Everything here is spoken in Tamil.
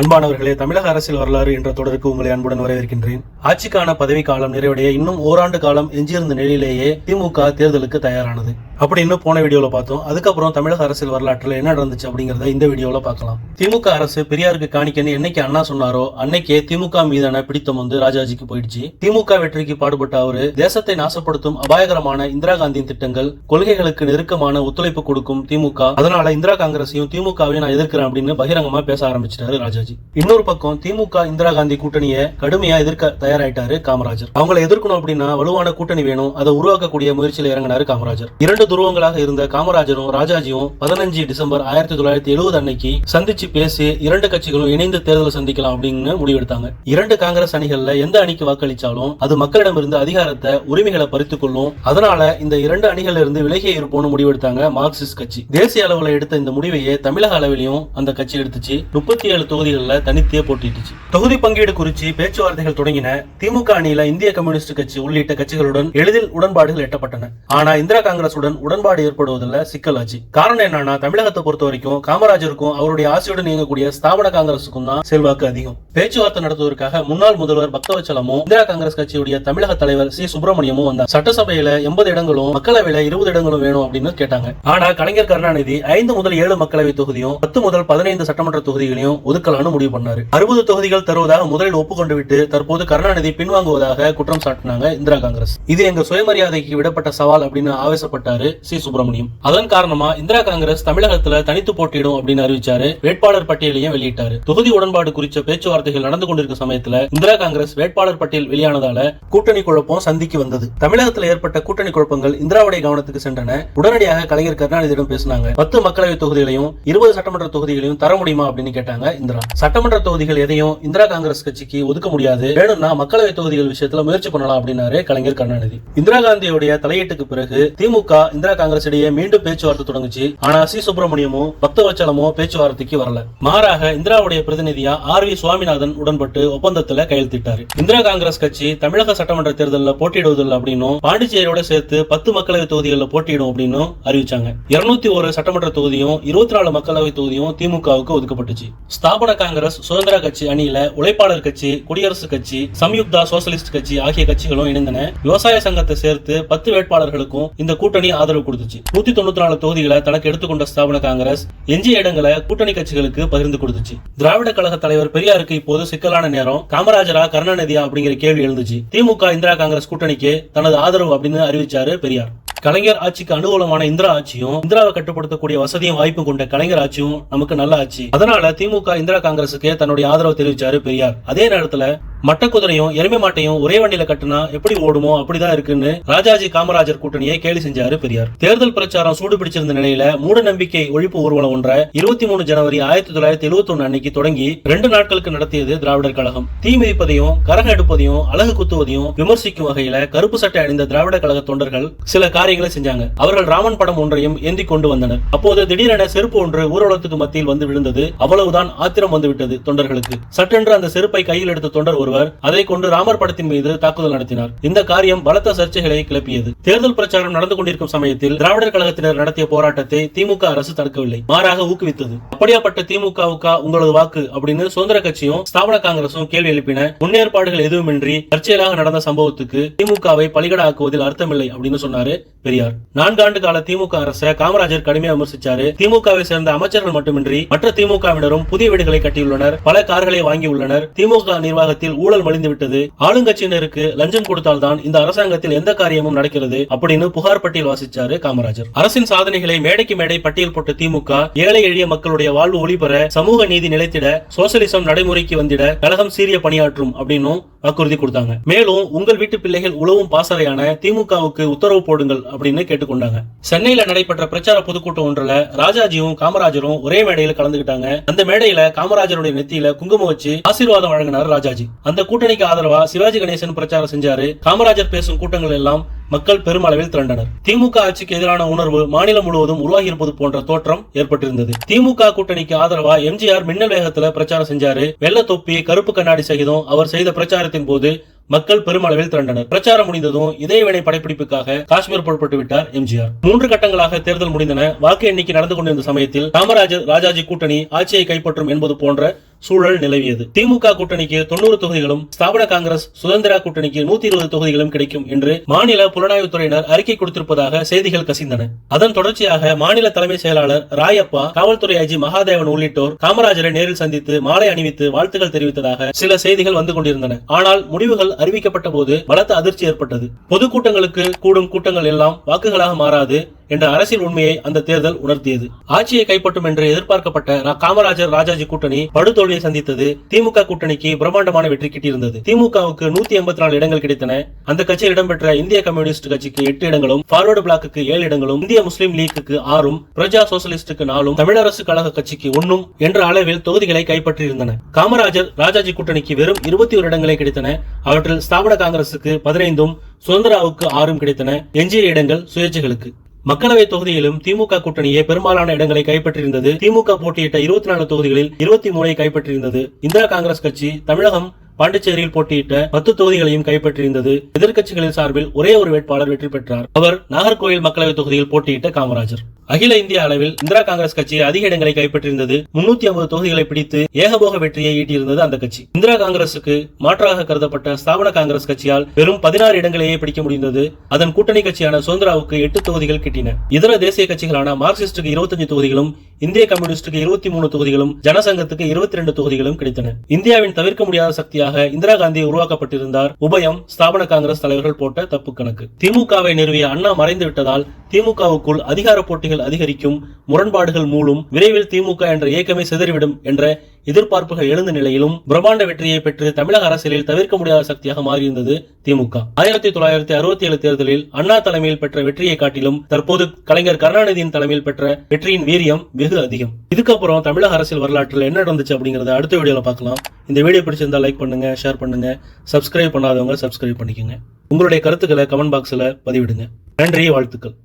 அன்பானவர்களே தமிழக அரசியல் வரலாறு என்ற தொடருக்கு உங்களை அன்புடன் வரவேற்கின்றேன். ஆட்சிக்கான பதவி காலம் நிறைவடைய இன்னும் ஓராண்டு காலம் எஞ்சியிருந்த நிலையிலேயே திமுக தேர்தலுக்கு தயாரானது. அப்படின்னு போன வீடியோவில் பார்த்தோம். அதுக்கப்புறம் தமிழக அரசியல் வரலாற்றில் என்ன நடந்துச்சு அப்படிங்கிறத இந்த வீடியோவில் பார்க்கலாம். திமுக அரசு பெரியாருக்கு காணிக்கன்னு என்னைக்கு அண்ணா சொன்னாரோ அன்னைக்கே திமுக மீதான பிடித்தம் வந்து ராஜாஜிக்கு போயிடுச்சு. திமுக வெற்றிக்கு பாடுபட்ட அவரு தேசத்தை நாசப்படுத்தும் அபாயகரமான இந்திரா காந்தியின் திட்டங்கள் கொள்கைகளுக்கு நெருக்கமான ஒத்துழைப்பு கொடுக்கும் திமுக. அதனால இந்திரா காங்கிரஸையும் திமுகவையும் நான் எதிர்க்கிறேன் அப்படின்னு பகிரங்கமா பேச ஆரம்பிச்சிட்டாரு ராஜாஜி. இன்னொரு பக்கம் திமுக இந்திரா காந்தி கூட்டணியை கடுமையா எதிர்க்க தயாராயிட்டாரு காமராஜர். அவங்களை எதிர்க்கணும் அப்படின்னா வலுவான கூட்டணி வேணும். அதை உருவாக்கக்கூடிய முயற்சியில் இறங்கினாரு காமராஜர். இரண்டு துருவங்களாக இருந்த காமராஜரும் ராஜாஜியும் பதினஞ்சு டிசம்பர் ஆயிரத்தி தொள்ளாயிரத்தி எழுபது அன்னைக்கு சந்திச்சு பேசி இரண்டு கட்சிகளும் இணைந்து தேர்தல் சந்திக்கலாம் அப்படின்னு முடிவெடுத்தாங்க இரண்டு காங்கிரஸ் அணிகள்ல எந்த அணிக்கு வாக்களிச்சாலும் அது மக்களிடமிருந்து அதிகாரத்தை உரிமைகளை பறித்துக் கொள்ளும் அதனால இந்த இரண்டு அணிகள் இருந்து விலகியே இருப்போம்னு முடிவெடுத்தாங்க மார்க்சிஸ்ட் கட்சி. தேசிய அளவுல எடுத்த இந்த முடிவையே தமிழக அளவிலையும் அந்த கட்சி எடுத்துச்சு. முப்பத்தி ஏழு தொகுதிகளில் தனித்தே போட்டிட்டுச்சு. தொகுதி பங்கீடு குறித்து பேச்சுவார்த்தைகள் தொடங்கின திமுக அணியில இந்திய கம்யூனிஸ்ட் கட்சி உள்ளிட்ட கட்சிகளுடன் எளிதில் உடன்பாடுகள் எட்டப்பட்டன. ஆனா இந்திரா காங்கிரசுடன் உடன்பாடு ஏற்படுவதில் சிக்கலாச்சு காரணம் என்னன்னா தமிழகத்தை பொறுத்த வரைக்கும் காமராஜருக்கும் அவருடைய ஆசையுடன் இயங்கக்கூடிய ஸ்தாபன காங்கிரசுக்கும் தான் செல்வாக்கு அதிகம். பேச்சுவார்த்தை நடத்துவதற்காக முன்னாள் முதல்வர் பக்தவச்சலமும் இந்திரா காங்கிரஸ் கட்சியுடைய தமிழக தலைவர் சி. சுப்பிரமணியமும் வந்தார். சட்டசபையில எண்பது இடங்களும் மக்களவையில இருபது இடங்களும் வேணும் அப்படின்னு கேட்டாங்க. ஆனா கலைஞர் கருணாநிதி ஐந்து முதல் ஏழு மக்களவை தொகுதியும் பத்து முதல் பதினைந்து சட்டமன்ற தொகுதிகளையும் ஒதுக்கலாம்னு முடிவு பண்ணாரு. அறுபது தொகுதிகள் தருவதாக முதலில் ஒப்புக்கொண்டு விட்டு தற்போது கருணாநிதி பின்வாங்குவதாக குற்றம் சாட்டினாங்க இந்திரா காங்கிரஸ். இது எங்க சுயமரியாதைக்கு விடப்பட்ட சவால் அப்படின்னு ஆவேசப்பட்டாரு அறிவிச்சாரு சி. சுப்பிரமணியம். அதன் காரணமா இந்திரா காங்கிரஸ் தமிழகத்துல தனித்து போட்டியிடும் அப்படின்னு அறிவிச்சாரு வேட்பாளர் பட்டியலையும் வெளியிட்டாரு. தொகுதி உடன்பாடு குறித்த பேச்சுவார்த்தைகள் நடந்து கொண்டிருக்க சமயத்துல இந்திரா காங்கிரஸ் வேட்பாளர் பட்டியல் வெளியானதால கூட்டணி குழப்பம் சந்திக்கு வந்தது. தமிழகத்தில் ஏற்பட்ட கூட்டணி குழப்பங்கள் இந்திராவுடைய கவனத்துக்கு சென்றன. உடனடியாக கலைஞர் கருணாநிதியிடம் பேசினாங்க. பத்து மக்களவை தொகுதிகளையும் இருபது சட்டமன்ற தொகுதிகளையும் தர முடியுமா அப்படின்னு கேட்டாங்க இந்திரா. சட்டமன்ற தொகுதிகள் எதையும் இந்திரா காங்கிரஸ் கட்சிக்கு ஒதுக்க முடியாது. வேணும்னா மக்களவை தொகுதிகள் விஷயத்துல முயற்சி பண்ணலாம் அப்படின்னாரு கலைஞர் கருணாநிதி. இந்திரா காந்தியுடைய தலையீட்டுக்கு பிறகு திமுக இந்திரா காங்கிரஸ் இடையே மீண்டும் பேச்சுவார்த்தை தொடங்குச்சு. ஆனா சி. சுப்பிரமணியமோ பக்தவச்சலமோ பேச்சுவார்த்தைக்கு வரல. மாறாக இந்திராவுடைய பிரதிநிதியா ஆர். வி. சுவாமிநாதன் உடன்பட்டு ஒப்பந்தத்துல கையெழுத்திட்டாரு. இந்திரா காங்கிரஸ் கட்சி தமிழக சட்டமன்ற தேர்தலில் போட்டியிடுவதில்லை அப்படின்னும் பாண்டிச்சேரியோட சேர்த்து பத்து மக்களவை தொகுதிகளில் போட்டியிடும் அப்படின்னு அறிவிச்சாங்க. இருநூத்தி ஒரு சட்டமன்ற தொகுதியும் இருபத்தி நாலு மக்களவை தொகுதியும் திமுகவுக்கு ஒதுக்கப்பட்டுச்சு. ஸ்தாபன காங்கிரஸ் சுதந்திர கட்சி அணியில உழைப்பாளர் கட்சி குடியரசு கட்சி சம்யுக்தா சோசலிஸ்ட் கட்சி ஆகிய கட்சிகளும் இணைந்தன. விவசாய சங்கத்தை சேர்த்து பத்து வேட்பாளர்களுக்கும் இந்த கூட்டணி ஆதரவு கொடுத்துச்சு. நூத்தி தொண்ணூத்தி நாலு தொகுதிகளை தனக்கு எடுத்துக்கொண்ட ஸ்தாபன காங்கிரஸ் எஞ்சிய இடங்களை கூட்டணி கட்சிகளுக்கு பகிர்ந்து கொடுத்துச்சு. திராவிட கழக தலைவர் பெரியாருக்கு இப்போது சிக்கலான நேரம் காமராஜரா கருணாநிதியா அப்படிங்கிற கேள்வி எழுந்துச்சு. திமுக இந்திரா காங்கிரஸ் கூட்டணிக்கு தனது ஆதரவு அப்படின்னு அறிவிச்சாரு பெரியார். கலைஞர் ஆட்சிக்கு அனுகூலமான இந்திரா ஆட்சியும் இந்திராவை கட்டுப்படுத்தக்கூடிய வசதியும் வாய்ப்பு கொண்ட கலைஞர் ஆட்சியும் நமக்கு நல்ல ஆட்சி. அதனால திமுக இந்திரா காங்கிரசுக்கு தன்னுடைய ஆதரவு தெரிவிச்சாரு பெரியார். அதே நேரத்துல மட்ட குதிரையும் எருமை மாட்டையும் ஒரே வண்டியில கட்டினா எப்படி ஓடுமோ அப்படிதான் இருக்குன்னு ராஜாஜி காமராஜர் கூட்டணியை கேலி செஞ்சாரு பெரியார். தேர்தல் பிரச்சாரம் சூடு பிடிச்சிருந்த நிலையில மூட நம்பிக்கை ஒழிப்பு ஊர்வலம் ஒன்றை இருபத்தி மூணு ஜனவரி ஆயிரத்தி தொள்ளாயிரத்தி எழுபத்தி ஒன்னு அன்னைக்கு தொடங்கி ரெண்டு நாட்களுக்கு நடத்தியது திராவிடர் கழகம். தீ மிதிப்பதையும் கரகம் எடுப்பதையும் அழகு குத்துவதையும் விமர்சிக்கும் வகையில கருப்பு சட்டை அணிந்த திராவிட கழக தொண்டர்கள் சில காரியங்கள் செஞ்சாங்க. அவர்கள் ராமன் படம் ஒன்றையும் ஏந்தி கொண்டு வந்தனர். அப்போது திடீரென செருப்பு ஒன்று ஊர்வலத்துக்கு மத்தியில் வந்து விழுந்தது. அவ்வளவுதான் ஆத்திரம் வந்துவிட்டது தொண்டர்களுக்கு. சட்டென்று அந்த செருப்பை கையில் எடுத்த தொண்டர் ஒருவர் அதை கொண்டு ராமர் படத்தின் மீது தாக்குதல் நடத்தினார். இந்த காரியம் பலத்த சர்ச்சைகளை கிளப்பியது. தேர்தல் பிரச்சாரம் நடந்து கொண்டிருக்கும் சமயத்தில் திராவிடர் கழகத்தினர் நடத்திய போராட்டத்தை திமுக அரசு தடுக்கவில்லை. மாறாக ஊக்குவித்தது. அப்படியாப்பட்ட திமுகவுக்கா உங்களது வாக்கு அப்படின்னு சுதந்திர கட்சியும் ஸ்தாபன காங்கிரசும் கேள்வி எழுப்பின முன்னேற்பாடுகள் எதுவுமின்றி தற்செயலாக நடந்த சம்பவத்துக்கு திமுகவை பலிகட ஆக்குவதில் அர்த்தமில்லை அப்படின்னு சொன்னாரு பெரியார். நான்காண்டு கால திமுக அரசை காமராஜர் கடுமையாக விமர்சிச்சாரு. திமுகவை சேர்ந்த அமைச்சர்கள் மட்டுமின்றி மற்ற திமுகவினரும் புதிய வீடுகளை கட்டியுள்ளனர். பல கார்களை வாங்கியுள்ளனர் திமுக நிர்வாகத்தில் ஊழல் மலிந்து விட்டது. ஆளுங்கட்சியினருக்கு லஞ்சம் கொடுத்தால்தான் இந்த அரசாங்கத்தில் எந்த காரியமும் நடக்கிறது அப்படின்னு புகார் பட்டியல் வாசிச்சாரு காமராஜர். அரசின் சாதனைகளை மேடைக்கு மேடை பட்டியல் போட்ட திமுக ஏழை எளிய மக்களுடைய வாழ்வு ஒளிபெற சமூக நீதி நிலைத்திட சோசலிசம் நடைமுறைக்கு வந்திட கழகம் சீரிய பணியாற்றும் அப்படின்னு வாக்குறுதி கொடுத்தாங்க. மேலும் உங்கள் வீட்டு பிள்ளைகள் உழவும் பாசறையான திமுகவுக்கு உத்தரவு போடுங்கள் அப்படின்னு கேட்டுக்கொண்டாங்க. சென்னையில நடைபெற்ற பிரச்சார பொதுக்கூட்டம் ஒன்றுல ராஜாஜியும் காமராஜரும் ஒரே மேடையில கலந்துகிட்டாங்க. அந்த மேடையில காமராஜருடைய நெத்தியில குங்குமம் வச்சு ஆசீர்வாதம் வழங்கினார் ராஜாஜி. அந்த கூட்டணிக்கு ஆதரவா சிவாஜி கணேசன் பிரச்சாரம் செஞ்சாரு. காமராஜர் பேசும் கூட்டங்கள் எல்லாம் மக்கள் பெருமளவில் திரண்டனர். திமுக ஆட்சிக்கு எதிரான உணர்வு மாநிலம் முழுவதும் உருவாகி இருப்பது போன்ற தோற்றம் ஏற்பட்டிருந்தது. திமுக கூட்டணிக்கு ஆதரவா எம்ஜிஆர் மின்னல் வேகத்துல பிரச்சாரம் செஞ்சாரு. வெள்ள தொப்பி கருப்பு கண்ணாடி சகிதம் அவர் செய்த பிரச்சாரத்தின் போது மக்கள் பெருமளவில் திரண்டனர். பிரச்சாரம் முடிந்ததும் இதயவினை படைப்பிடிப்புக்காக காஷ்மீர் புறப்பட்டு விட்டார் எம்ஜிஆர். மூன்று கட்டங்களாக தேர்தல் முடிந்தன. வாக்கு எண்ணிக்கை நடந்து கொண்டிருந்த சமயத்தில் காமராஜர் ராஜாஜி கூட்டணி ஆட்சியை கைப்பற்றும் என்பது போன்ற சூழல் நிலவியது. திமுக கூட்டணிக்கு தொண்ணூறு தொகுதிகளும் ஸ்தாபன காங்கிரஸ் சுதந்திரா கூட்டணிக்கு நூத்தி இருபது தொகுதிகளும் கிடைக்கும் என்று மாநில புலனாய்வுத்துறையினர் அறிக்கை கொடுத்திருப்பதாக செய்திகள் கசிந்தன. அதன் தொடர்ச்சியாக மாநில தலைமை செயலாளர் ராயப்பா காவல்துறை ஐஜி மகாதேவன் உள்ளிட்டோர் காமராஜரை நேரில் சந்தித்து மாலை அணிவித்து வாழ்த்துக்கள் தெரிவித்ததாக சில செய்திகள் வந்து கொண்டிருந்தன. ஆனால் முடிவுகள் அறிவிக்கப்பட்ட போது பலத்த அதிர்ச்சி ஏற்பட்டது. பொதுக்கூட்டங்களுக்கு கூடும் கூட்டங்கள் எல்லாம் வாக்குகளாக மாறாது. என்ற அரசியல் உண்மையை அந்த தேர்தல் உணர்த்தியது. ஆட்சியை கைப்பற்றும் என்று எதிர்பார்க்கப்பட்ட காமராஜர் ராஜாஜி கூட்டணி படுதோல்வியை சந்தித்தது. திமுக கூட்டணிக்கு பிரம்மாண்டமான வெற்றி கிட்டியிருந்தது. திமுகவுக்கு நூத்தி எண்பத்தி நாலு இடங்கள் கிடைத்தன. அந்த கட்சியில் இடம்பெற்ற இந்திய கம்யூனிஸ்ட் கட்சிக்கு எட்டு இடங்களும் ஃபார்வர்டு பிளாக்கு ஏழு இடங்களும் இந்திய முஸ்லீம் லீக்குக்கு ஆறும் பிரஜா சோசலிஸ்டுக்கு நாலும் தமிழரசு கழக கட்சிக்கு ஒன்னும் என்ற அளவில் தொகுதிகளை கைப்பற்றியிருந்தன. காமராஜர் ராஜாஜி கூட்டணிக்கு வெறும் இருபத்தி ஒரு இடங்களே கிடைத்தன. அவற்றில் ஸ்தாபன காங்கிரசுக்கு பதினைந்தும் சுதந்திராவுக்கு ஆறும் கிடைத்தன. எஞ்சிய இடங்கள் சுயேட்சைகளுக்கு. மக்களவை தொகுதியிலும் திமுக கூட்டணியே பெரும்பாலான இடங்களை கைப்பற்றியிருந்தது. திமுக போட்டியிட்ட இருபத்தி நாலு தொகுதிகளில் இருபத்தி மூணை கைப்பற்றியிருந்தது. இந்திரா காங்கிரஸ் கட்சி தமிழகம் பாண்டிச்சேரியில் போட்டியிட்ட பத்து தொகுதிகளையும் கைப்பற்றியிருந்தது. எதிர்க்கட்சிகளின் சார்பில் ஒரே ஒரு வேட்பாளர் வெற்றி பெற்றார். அவர் நாகர்கோயில் மக்களவை தொகுதியில் போட்டியிட்ட காமராஜர். அகில இந்திய அளவில் இந்திரா காங்கிரஸ் கட்சி அதிக இடங்களை கைப்பற்றியிருந்தது. முன்னூத்தி ஐம்பது தொகுதிகளை பிடித்து ஏகபோக வெற்றியை ஈட்டியிருந்தது அந்த கட்சி. இந்திரா காங்கிரசுக்கு மாற்றாக கருதப்பட்ட ஸ்தாபன காங்கிரஸ் கட்சியால் வெறும் பதினாறு இடங்களையே பிடிக்க முடிந்தது. அதன் கூட்டணி கட்சியான சுதந்திராவுக்கு எட்டு தொகுதிகள் கிட்டின. இதர தேசிய கட்சிகளான மார்க்சிஸ்டுக்கு இருபத்தஞ்சு தொகுதிகளும் இந்திய கம்யூனிஸ்டுக்கு இருபத்தி மூணு தொகுதிகளும் ஜனசங்கத்துக்கு இருபத்தி ரெண்டு தொகுதிகளும் கிடைத்தன. இந்தியாவின் தவிர்க்க முடியாத சக்தியாக இந்திரா காந்தி உருவாக்கப்பட்டிருந்தார். உபயம் ஸ்தாபன காங்கிரஸ் தலைவர்கள் போட்ட தப்பு கணக்கு. திமுகவை நிறுவிய அண்ணா மறைந்து விட்டதால் திமுகவுக்குள் அதிகார போட்டிகள் அதிகரிக்கும் முரண்பாடுகள் மூலம் விரைவில் திமுக என்ற இயக்கமே சிதறிவிடும் என்ற எதிர்பார்ப்புகள் எழுந்த நிலையிலும் பிரம்மாண்ட வெற்றியை பெற்று தமிழக அரசியலில் தவிர்க்க முடியாத சக்தியாக மாறியிருந்தது திமுக. ஆயிரத்தி தொள்ளாயிரத்தி அறுபத்தி ஏழு தேர்தலில் அண்ணா தலைமையில் பெற்ற வெற்றியை காட்டிலும் தற்போது கலைஞர் கருணாநிதியின் தலைமையில் பெற்ற வெற்றியின் வீரியம் வெகு அதிகம். இதுக்கப்புறம் தமிழக அரசியல் வரலாற்றில் என்ன நடந்துச்சு அப்படிங்கறத அடுத்த வீடியோல பார்க்கலாம். இந்த வீடியோ பிடிச்சிருந்தா லைக் பண்ணுங்க ஷேர் பண்ணுங்க சப்ஸ்கிரைப் பண்ணாதவங்க சப்ஸ்கிரைப் பண்ணிக்கோங்க. உங்களுடைய கருத்துக்களை கமெண்ட் பாக்ஸ்ல பதிவிடுங்க. நன்றி வாழ்த்துக்கள்.